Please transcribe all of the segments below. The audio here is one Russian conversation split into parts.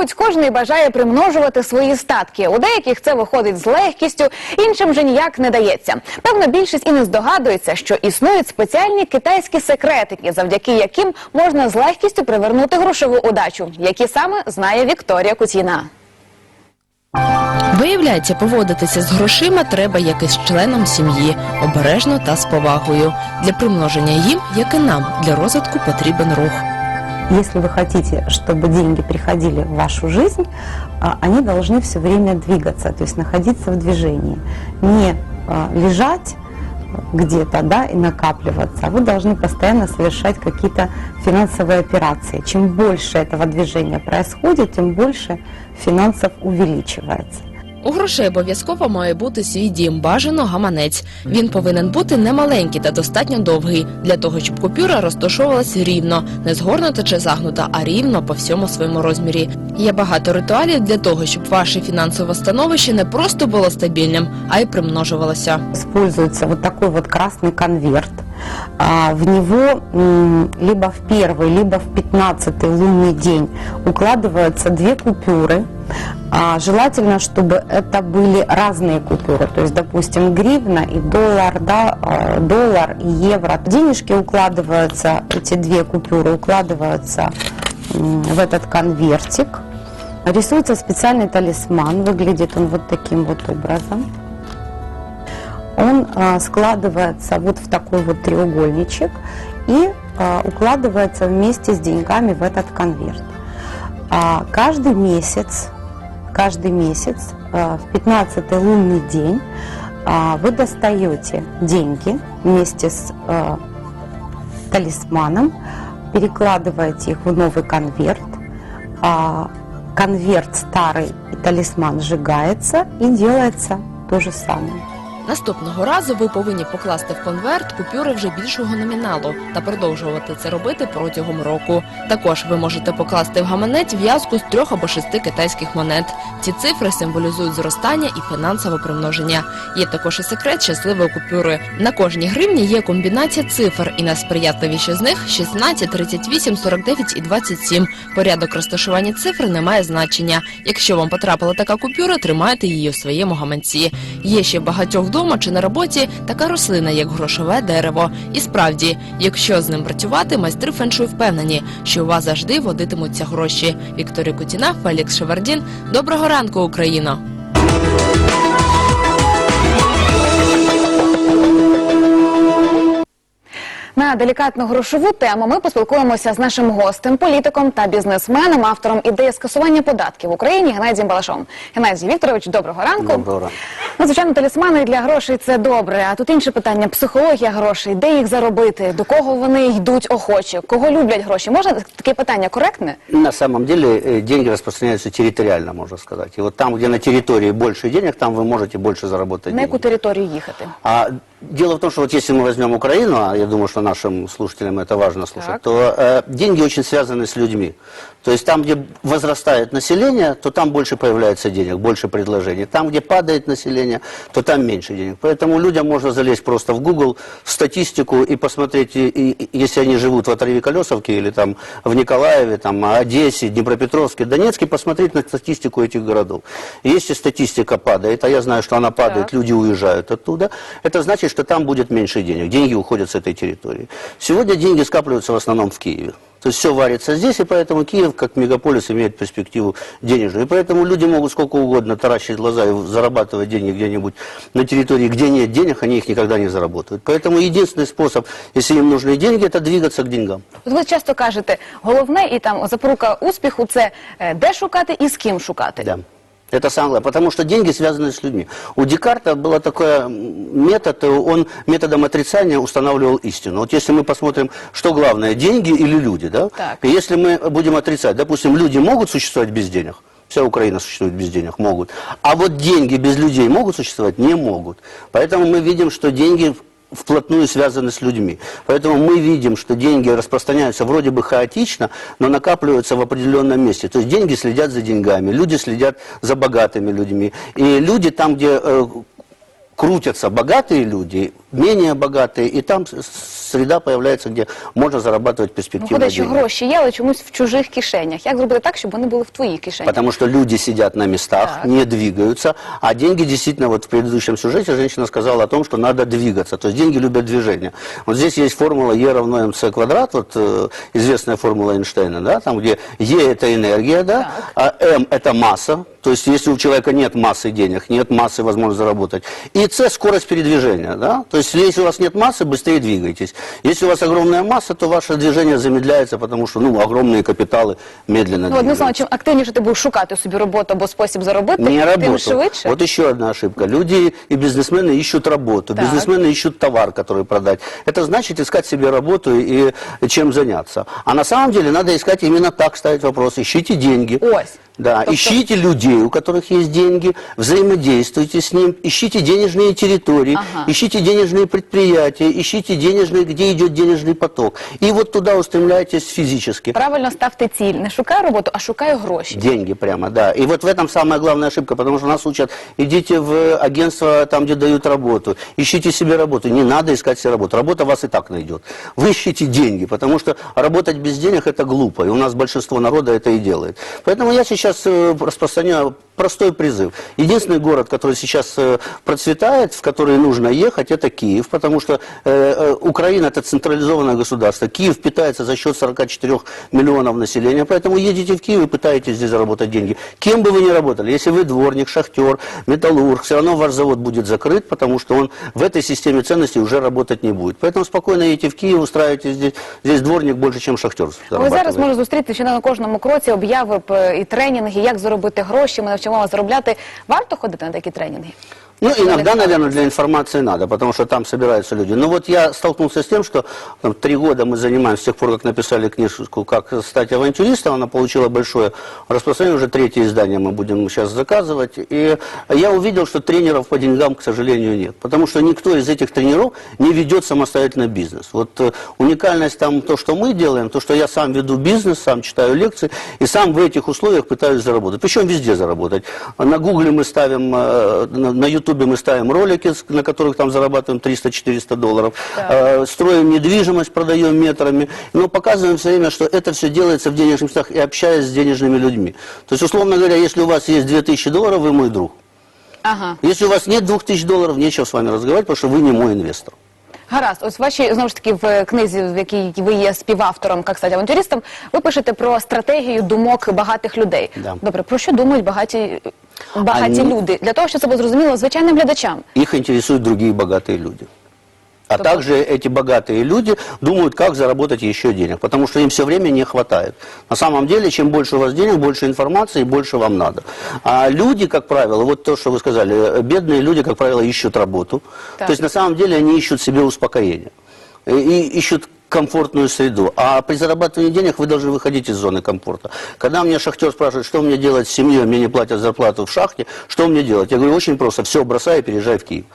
Мабуть, кожен бажає примножувати свої статки. У деяких це виходить з легкістю, іншим же ніяк не дається. Певно, більшість і не здогадується, що існують спеціальні китайські секретики, завдяки яким можна з легкістю привернути грошову удачу, які саме знає Вікторія Кутіна. Виявляється, поводитися з грошима треба як із членом сім'ї, обережно та з повагою. Для примноження їм, як і нам, для розвитку потрібен рух. Если вы хотите, чтобы деньги приходили в вашу жизнь, а, они должны все время двигаться, то есть находиться в движении. Не а, лежать где-то да, и накапливаться, а вы должны постоянно совершать какие-то финансовые операции. Чем больше этого движения происходит, тем больше финансов увеличивается. У грошей обов'язково має бути свій дім, бажано гаманець. Він повинен бути немаленький та достатньо довгий, для того, щоб купюра розташовувалась рівно, не згорнута чи загнута, а рівно по всьому своєму розмірі. Є багато ритуалів для того, щоб ваше фінансове становище не просто було стабільним, а й примножувалося. Используется вот такой вот красный конверт. А, В него либо в первый, либо в пятнадцатый лунный день укладываются две купюры. А, Желательно, чтобы это были разные купюры, то есть, допустим, гривна и доллар, да, а, доллар и евро. Денежки укладываются, эти две купюры укладываются в этот конвертик. Рисуется специальный талисман, выглядит он вот таким вот образом он а, складывается вот в такой вот треугольничек и а, укладывается вместе с деньгами в этот конверт. А, каждый месяц, каждый месяц в 15 лунный день вы достаете деньги вместе с талисманом, перекладываете их в новый конверт, конверт старый и талисман сжигается и делается то же самое. Наступного разу ви повинні покласти в конверт купюри вже більшого номіналу та продовжувати це робити протягом року. Також ви можете покласти в гаманець в'язку з трьох або шести китайських монет. Ці цифри символізують зростання і фінансове примноження. Є також і секрет щасливої купюри. На кожній гривні є комбінація цифр, і найсприятливіші з них 16, 38, 49 і 27. Порядок розташування цифр не має значення. Якщо вам потрапила така купюра, тримайте її у своєму гаманці. Є ще багатьох вдома чи на роботі така рослина, як грошове дерево. І справді, якщо з ним працювати, майстри феншуй впевнені, що у вас завжди водитимуться гроші. Вікторія Кутіна, Фелікс Шевардін. Доброго ранку, Україно! На делікатну грошову тему ми поспілкуємося з нашим гостем, політиком та бізнесменом, автором ідеї скасування податків в Україні Геннадієм Балашовим. Геннадій Вікторович, доброго ранку. Доброго ранку. Ну, звичайно, талісмани для грошей це добре. А тут інше питання: психологія грошей, де їх заробити, до кого вони йдуть охочі, кого люблять гроші. Можна таке питання коректне? На самом деле э, деньги распространяются территориально, можно сказать. И вот там, где на территории больше денег, там вы можете больше заработать На яку територію їхати? А дело в том, что вот если мы возьмем Украину, а я думаю, что нашим слушателям это важно слушать, Так. то э, деньги очень связаны с людьми. То есть там, где возрастает население, то там больше появляется денег, больше предложений. Там, где падает население, то там меньше денег. Поэтому людям можно залезть просто в Google, в статистику и посмотреть, и, и- если они живут в отрыве Колесовки или там в Николаеве, там, Одессе, Днепропетровске, Донецке, посмотреть на статистику этих городов. Если статистика падает, а я знаю, что она падает, Так. люди уезжают оттуда, это значит, что там будет меньше денег. Деньги уходят с этой территории. Сегодня деньги скапливаются в основном в Киеве. То есть все варится здесь, и поэтому Киев, как мегаполис, имеет перспективу денежную. И поэтому люди могут сколько угодно таращить глаза и зарабатывать деньги где-нибудь на территории, где нет денег, они их никогда не заработают. Поэтому единственный способ, если им нужны деньги, это двигаться к деньгам. От ви часто кажете, головне і там запорука успіху це е, де шукати і з ким шукати. Да. Это самое потому что деньги связаны с людьми. У Декарта был такой метод, он методом отрицания устанавливал истину. Вот если мы посмотрим, что главное, деньги или люди, да? Так. И если мы будем отрицать, допустим, люди могут существовать без денег, вся Украина существует без денег, могут. А вот деньги без людей могут существовать? Не могут. Поэтому мы видим, что деньги вплотную связаны с людьми. Поэтому мы видим, что деньги распространяются вроде бы хаотично, но накапливаются в определенном месте. То есть деньги следят за деньгами, люди следят за богатыми людьми. И люди там, где э, крутятся богатые люди, менее богатые, и там с- среда появляется, где можно зарабатывать перспективно Виходить, що деньги. гроші є, але чомусь в чужих кишенях. Як зробити так, щоб вони були в твоїй кишені? Потому что люди сидят на местах, Так. не двигаются, а деньги действительно, вот в предыдущем сюжете женщина сказала о том, что надо двигаться, то есть деньги любят движение. Вот здесь есть формула E равно МЦ квадрат, вот э, известная формула Эйнштейна, да, там где E это энергия, да, а М это масса, то есть если у человека нет массы денег, нет массы возможности заработать, и С скорость передвижения, да, то есть если у вас нет массы, быстрее двигайтесь. Если у вас огромная масса, то ваше движение замедляется, потому что, ну, огромные капиталы медленно Ну, одним двигаются. словом, чим активніше ти будеш шукати собі роботу або спосіб заробити, Не тим работу. швидше. Вот еще одна ошибка. Люди и бизнесмены ищут работу. Так. Бизнесмены ищут товар, который продать. Это значит искать себе работу и чем заняться. А на самом деле надо искать именно так ставить вопрос. Ищите деньги. Ось. Да, Тобто- ищите людей, у которых есть деньги, взаимодействуйте с ним, ищите денежные территории, Ага. ищите денежные предприятия, ищите денежные, где идет денежный поток. И вот туда устремляйтесь физически. Правильно ставте ціль. Не шукаю роботу, а шукаю гроші. Деньги прямо, да. И вот в этом самая главная ошибка, потому что нас учат, идите в агентство, там, где дают работу, ищите себе работу. Не надо искать себе работу. Работа вас и так найдет. Вы ищите деньги, потому что работать без денег это глупо. И у нас большинство народа это и делает. Поэтому я сейчас э, распространяю простой призыв. Единственный город, который сейчас э, процветает, в который нужно ехать, это Киев, потому что э, э, Украина это централизованное государство. Киев питается за счет 44 миллионов населения, поэтому едете в Киев и пытаетесь здесь заработать деньги. Кем бы вы ни работали, если вы дворник, шахтер, металлург, все равно ваш завод будет закрыт, потому что он в этой системе ценностей уже работать не будет. Поэтому спокойно едете в Киев, устраиваетесь здесь. Здесь дворник больше, чем шахтер Ви зараз зарабатывает. можете зустріти ще на кожному кроці обяви п- і тренінги, як заробити гроші. Ми навчимо вас заробляти. Варто ходити на такі тренінги? Ну, иногда, наверное, для информации надо, потому что там собираются люди. Но вот я столкнулся с тем, что там, три года мы занимаемся, с тех пор, как написали книжку «Как стать авантюристом», она получила большое распространение, уже третье издание мы будем сейчас заказывать. И я увидел, что тренеров по деньгам, к сожалению, нет. Потому что никто из этих тренеров не ведет самостоятельно бизнес. Вот э, уникальность там то, что мы делаем, то, что я сам веду бизнес, сам читаю лекции, и сам в этих условиях пытаюсь заработать. Причем везде заработать. На Гугле мы ставим, э, на на Ютубе мы ставим ролики, на которых там зарабатываем 300-400 долларов. Э, Строим недвижимость, продаем метрами. Но показываем все время, что это все делается в денежных местах и общаясь с денежными людьми. То есть, условно говоря, если у вас есть 2000 долларов, вы мой друг. Ага. Если у вас нет 2000 долларов, нечего с вами разговаривать, потому что вы не мой инвестор. Гаразд, ось ваші знову ж таки в книзі, в якій ви є співавтором, як стати авантюристом, ви пишете про стратегію думок багатих людей. Да. Добре, про що думають багаті, багаті Ані- люди? Для того, щоб це було зрозуміло звичайним глядачам. Їх інтересують другі багаті люди. А также эти богатые люди думают, как заработать еще денег, потому что им все время не хватает. На самом деле, чем больше у вас денег, больше информации, больше вам надо. А люди, как правило, вот то, что вы сказали, э, бедные люди, как правило, ищут работу. Так. То есть, на самом деле, они ищут себе успокоение. И, и ищут комфортную среду. А при зарабатывании денег вы должны выходить из зоны комфорта. Когда мне шахтер спрашивает, что мне делать с семьей, мне не платят зарплату в шахте, что мне делать? Я говорю, очень просто, все бросай и переезжай в Киев.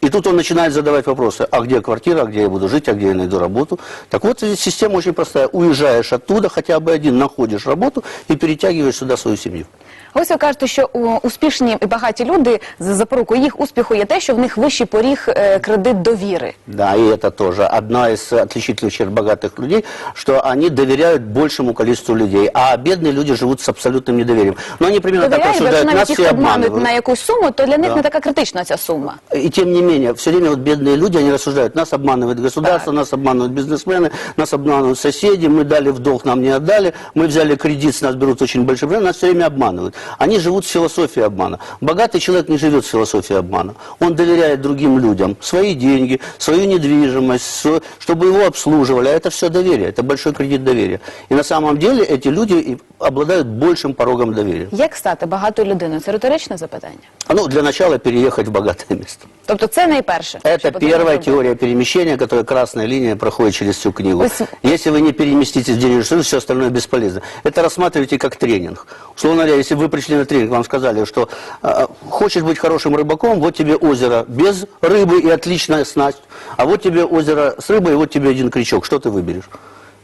И тут он начинает задавать вопросы, а где квартира, а где я буду жить, а где я найду работу. Так вот, здесь система очень простая. Уезжаешь оттуда, хотя бы один, находишь работу и перетягиваешь сюда свою семью. Ось ви кажете, що у, успішні і багаті люди за запорукою їх успіху є те, що в них вищий поріг е, кредит довіри. Да, и это тоже одна из отличительных черт богатых людей, что они доверяют большему количеству людей, а бедные люди живут с абсолютным недоверием. Но они примерно так Довіряють, бо якщо рассуждают, навіть нас їх все обмануть на обманывают. якусь суму, то для них Да. не така критична ця сума. И тем не менее, все время вот бедные люди, они рассуждают, нас обманывает государство, нас обманывают бизнесмены, нас обманывают соседи, мы дали в долг, нам не отдали, мы взяли кредит, с нас берут очень большой процент, нас все время обманывают. Они живут с философией обмана. Богатый человек не живет с философией обмана. Он доверяет другим людям свои деньги, свою недвижимость, чтобы его обслуживали. А это все доверие, это большой кредит доверия. И на самом деле эти люди обладают большим порогом доверия. Як стати багатою людиною? Це риторичне запитання. А Ну, для начала переехать в богатое место. Тобто це найперше. Это первая теория перемещения, которая красная линия проходит через всю книгу. То есть- Если вы не переместитесь в денежный союз, все остальное бесполезно. Это рассматривайте как тренинг. Условно говоря, если вы пришли на тренинг, вам сказали, что э, хочешь быть хорошим рыбаком, вот тебе озеро без рыбы и отличная снасть, а вот тебе озеро с рыбой, и вот тебе один крючок. Что ты выберешь?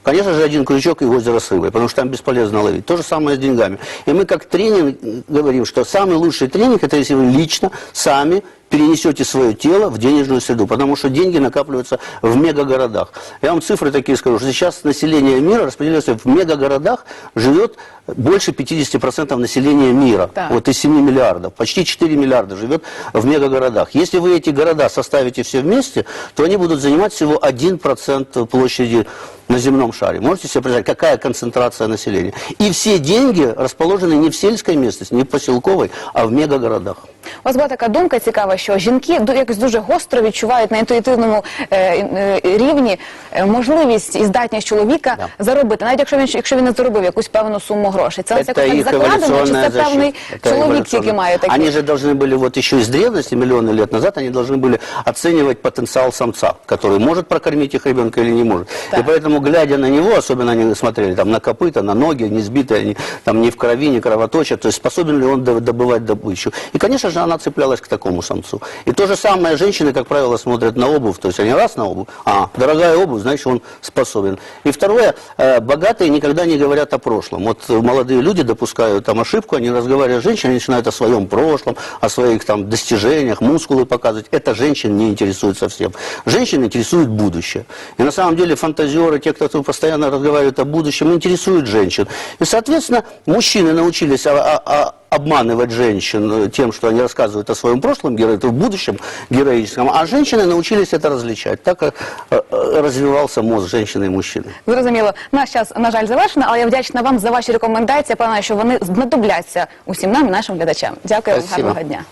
Конечно же, один крючок и озеро с рыбой, потому что там бесполезно ловить. То же самое с деньгами. И мы как тренинг говорим, что самый лучший тренинг, это если вы лично, сами перенесете свое тело в денежную среду, потому что деньги накапливаются в мегагородах. Я вам цифры такие скажу, что сейчас население мира распределяется в мегагородах, живет больше 50% населения мира. Так. Вот из 7 миллиардов. Почти 4 миллиарда живет в мегагородах. Если вы эти города составите все вместе, то они будут занимать всего 1% площади на земном шаре. Можете себе представить, какая концентрация населения? И все деньги расположены не в сельской местности, не в поселковой, а в мегагородах. У вас була така думка цікава, що жінки ду- якось дуже гостро відчувають на інтуїтивному е, е, рівні е, можливість і здатність чоловіка заробити, навіть якщо він якщо він не заробив якусь певну суму грошей. Це ось якось так их закладено, чи эволюционная це певний защита. Это чоловік тільки эволюционная. має такі? Они же должны были, вот еще из древности, миллионы лет назад, они должны были оценивать потенциал самца, который может прокормить их ребенка или не может. Так. И поэтому, глядя на него, особенно они смотрели там на копыта, на ноги, не сбитые они, там не в крови, не кровоточат, то есть способен ли он до- добывать добычу. И, конечно же, она цеплялась к такому самцу. И то же самое женщины, как правило, смотрят на обувь, то есть они раз на обувь, а, дорогая обувь, значит, он способен. И второе, э, богатые никогда не говорят о прошлом. Вот молодые люди допускают там ошибку, они разговаривают с женщиной, они начинают о своем прошлом, о своих там достижениях, мускулы показывать. Это женщин не интересует совсем. Женщин интересует будущее. И на самом деле фантазеры, те, кто постоянно разговаривают о будущем, интересуют женщин. И, соответственно, мужчины научились а- а- а- обманывать женщин э, тем, что они рассказывают о своем прошлом, геро- в будущем героическом, а женщины научились это различать. Так э, э, развивался мозг женщины и мужчины. Зрозуміло, наш час, на жаль, завершено, але я вдячна вам за ваші рекомендації. Я певна, що вони знадобляться усім нам і нашим глядачам. Дякую вам, Спасибо. гарного дня.